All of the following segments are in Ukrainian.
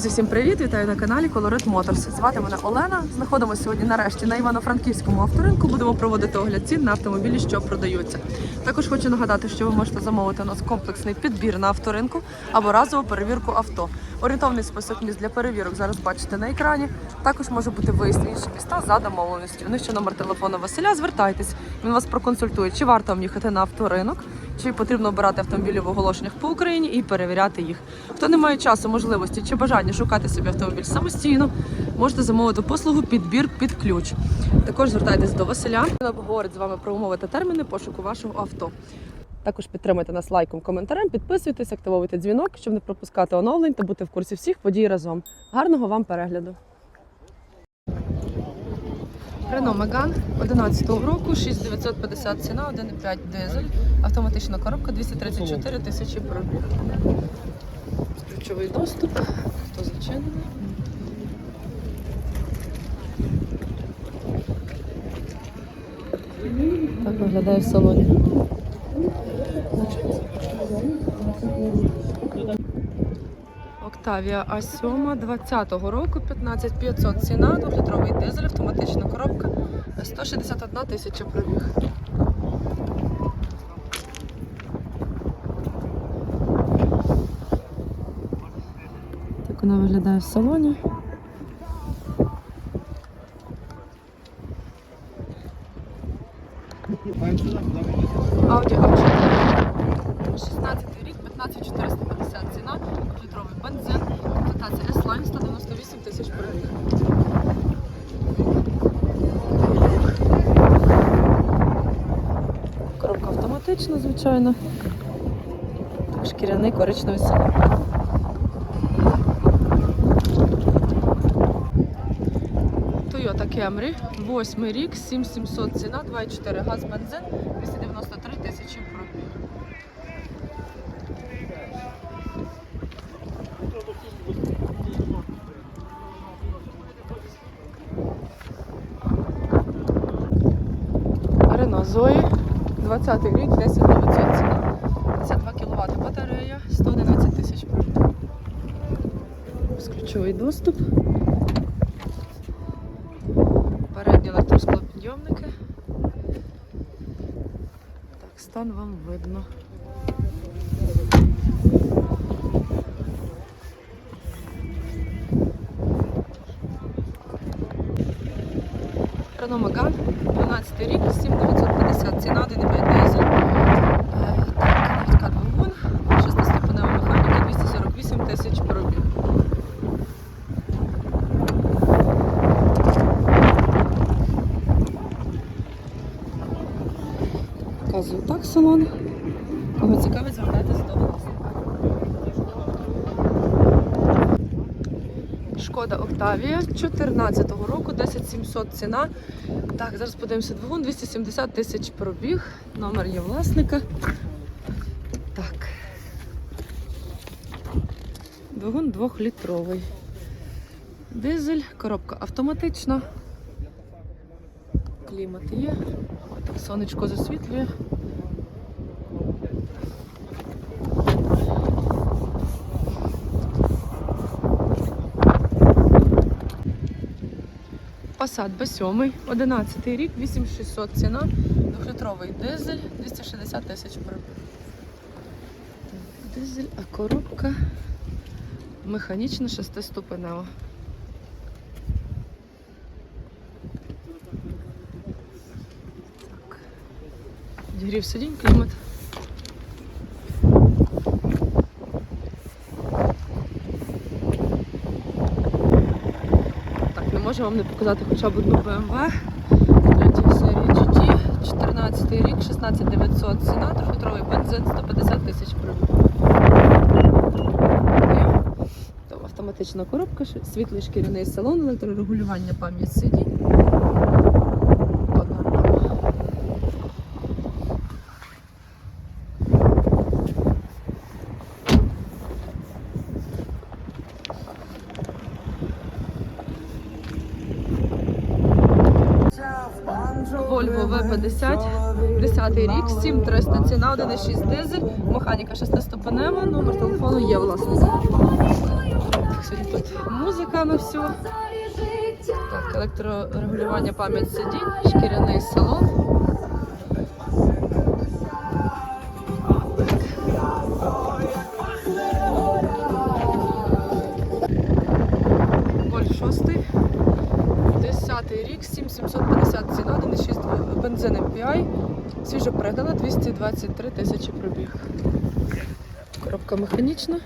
Друзі, всім привіт! Вітаю на каналі Colorit Motors. Звати мене Олена. Знаходимося сьогодні нарешті на Івано-Франківському авторинку. Будемо проводити огляд цін на автомобілі, що продаються. Також хочу нагадати, що ви можете замовити у нас комплексний підбір на авторинку або разову перевірку авто. Орієнтовний список місць для перевірок зараз бачите на екрані. Також може бути виїзд в інші міста за домовленістю. Нижче номер телефону Василя. Звертайтесь, він вас проконсультує, чи варто вам їхати на авторинок. Чи потрібно обирати автомобілі в оголошеннях по Україні і перевіряти їх? Хто не має часу, можливості чи бажання шукати собі автомобіль самостійно, можете замовити послугу підбір під ключ. Також звертайтесь до Василя. Він обговорить з вами про умови та терміни пошуку вашого авто. Також підтримуйте нас лайком, коментарем, підписуйтесь, активовуйте дзвінок, щоб не пропускати оновлень та бути в курсі всіх подій разом. Гарного вам перегляду! Рено Меган 11-го року, 6950 ціна, 1,5 дизель, автоматична коробка 234 тисячі пробіг. Ключовий доступ, хто зачинений. Так виглядає в салоні. Октавія А7 20-го року, 15500 ціна, 2-літровий дизель, автоматична коробка, 161 тисяча пробіг. Так вона виглядає в салоні. Audi A4. 16 рік, 15450 ціна, 2-літровий бензин, комплектація S-Line, 198 тисяч пробіг. Коробка автоматична, звичайно. Шкіряний коричневий салон. Toyota Camry, 8 рік, 7700 ціна, 2,4 газ, бензин, 293 тисячі пробіг. Рено Зої, 20 рік, 10900 ціна, 52 кВт батарея, 111 тисяч пробіг. Безключовий доступ. Передні електросклопідйомники. Так, стан вам видно. Megane, 12 рік, 7950 ціна, 1,5 дизель. Е, Так, навіть двигун, 6-ступенева механіка, 248 тисяч пробіг. Показую так салон. Кого цікавить, звертайтеся до власника. Шкода Октавія 14-го року, 10700 ціна. Так, зараз подивимося двигун, 270 тисяч пробіг. Номер є власника. Так. Двигун двохлітровий. Дизель, коробка автоматична. Клімат є. Так, сонечко засвітлює. Passat B7, 11 рік, 8600 ціна, 2-літровий дизель, 260 тисяч пробіг. Дизель, а коробка механічна шестиступенева. Так. Сидінь, клімат. Так, вам не показати хоча б одну BMW. Третьої серії GT, 14 рік, 16900 ціна, трьохлітровий бензин, 150 тисяч пробіг. Автоматична коробка, світлий шкіряний салон, електрорегулювання пам'ять сидінь. 150, 10 рік, 7300 ціна, 1,6 дизель, механіка 6-ступенева, номер телефону є власне. Сьогодні тут музика на всю. Так, Електрорегулювання пам'ять сидінь, шкіряний салон. 1,6 бензин MPI. Свіжо пригнана, 223 тисячі пробіг. Коробка механічна.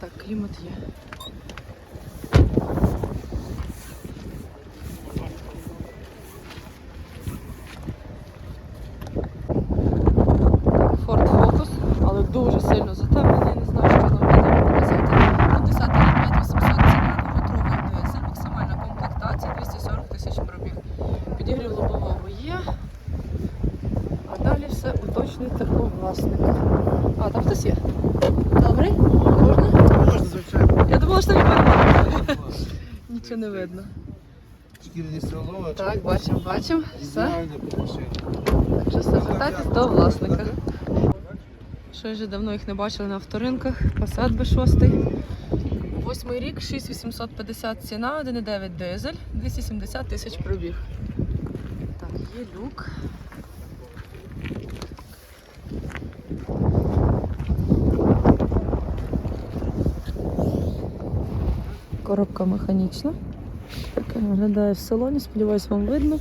Так, клімат є. Ford Focus, але дуже сильно затемнений, не знаю, що нам буде показати. Ну, 10 рік 5800 ціна, двохлітровий дизель, максимальна комплектація, 240 тисяч пробіг. Підігрів лобового є. А далі все уточнюється у власника. А, там хтось є. Добрий? Можна? Можна, звичайно. Я думала, що тобі перемога. Нічого не видно. Шкіряні салони. Так, бачимо, бачимо. Все. Так що все, звертайтесь до власника. Що вже давно їх не бачили на авторинках. Passat B6. Восьмий рік, 6850 ціна, 1,9 дизель, 270 тисяч пробіг. Так, є люк. Коробка механічна. Таке виглядає в салоні, сподіваюсь, вам видно.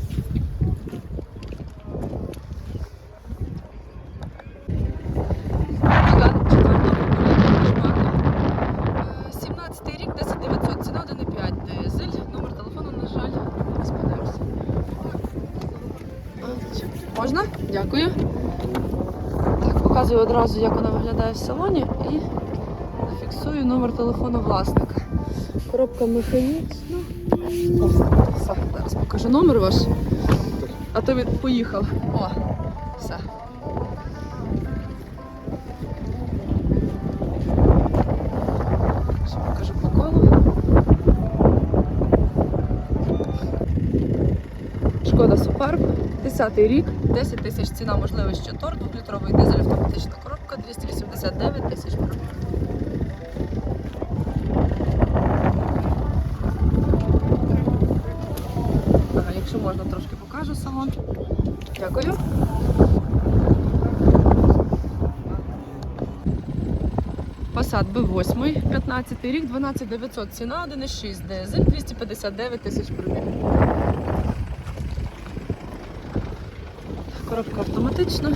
17 рік, 10900, ціна 1,5 дизель. Номер телефону, на жаль, не. Можна? Дякую. Так, показую одразу, як вона виглядає в салоні і зафіксую номер телефону власника. Коробка механічна. Все, зараз покажу номер ваш. А то він поїхав. О, все. Ще покажу по колу. Шкода Суперб, 10 рік, 10 тисяч ціна, можливо, ще торг, 2-літровий дизель, автоматична коробка, 289 тисяч пробіг. Можна, трошки покажу салон. Дякую. Passat B8, 15 рік, 12900 ціна, 1,6 дизель, 259 тисяч пробіг. Коробка автоматична.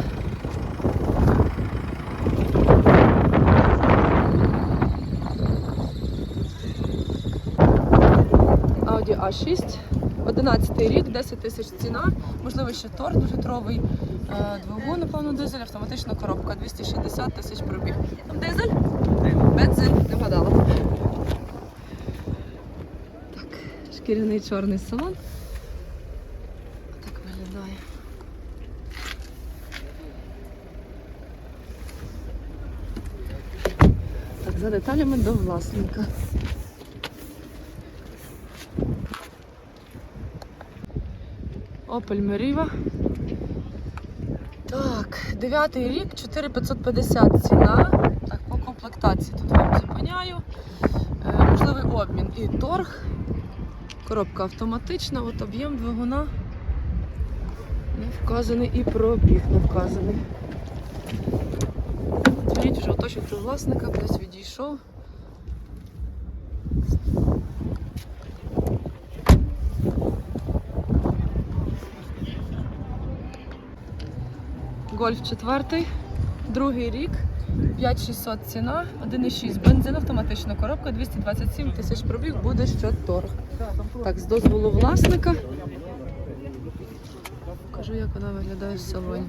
Audi A6, 11 рік, 10 тисяч ціна, можливо ще торг, двохлітровий е, двигун, напевно, дизель, автоматична коробка, 260 тисяч пробіг. Там дизель? Бензин, не вгадала. Так, шкіряний чорний салон. Так виглядає. За деталями до власника. Opel Meriva. Так, дев'ятий рік, 4550 ціна. Так, по комплектації тут вам зупиняю. Е, можливий обмін і торг. Коробка автоматична, от об'єм двигуна не вказаний і пробіг не вказаний. Дзвоніть вже уточнюйте власника, десь відійшов. Гольф 4, другий рік, 5600 ціна, 1,6 бензин, автоматична коробка, 227 тисяч пробіг, буде ще торг. Так, з дозволу власника. Покажу, як вона виглядає в салоні.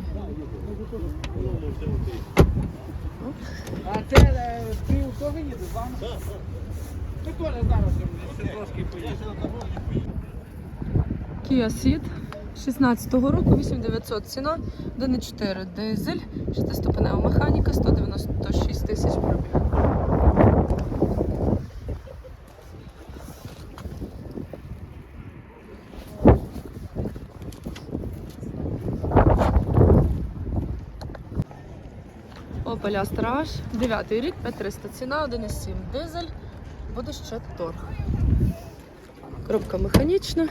А це теж зараз. Kia Ceed 16-го року, 8900 ціна, 1,4 дизель, 6-ступенева механіка, 196 тисяч пробіг. Опеля Страж, 9 рік, 5300 ціна, 1,7 дизель, буде ще торг. Коробка механічна.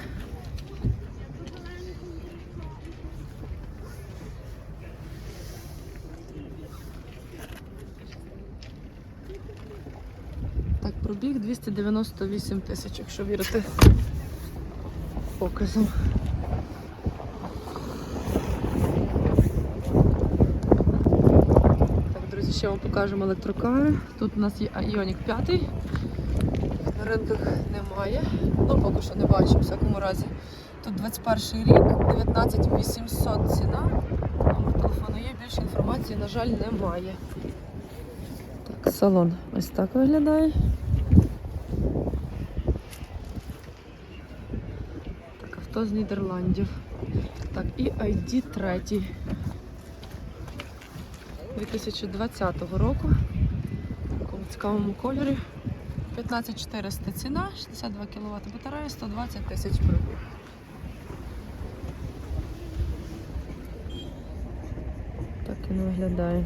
Пробіг 298 тисяч, якщо вірити показам. Так, друзі, ще вам покажемо електрокари. Тут у нас є Ioniq 5. На ринках немає. Ну, поки що не бачу, в всякому разі. Тут 21 рік, 19 800 ціна. Номер телефону є, більше інформації, на жаль, немає. Так, салон ось так виглядає. Авто з Нідерландів. Так, і ID 3. 2020 року. В цікавому кольорі. 15400 ціна, 62 кВт батарея, 120 тисяч пробіг. Так він виглядає.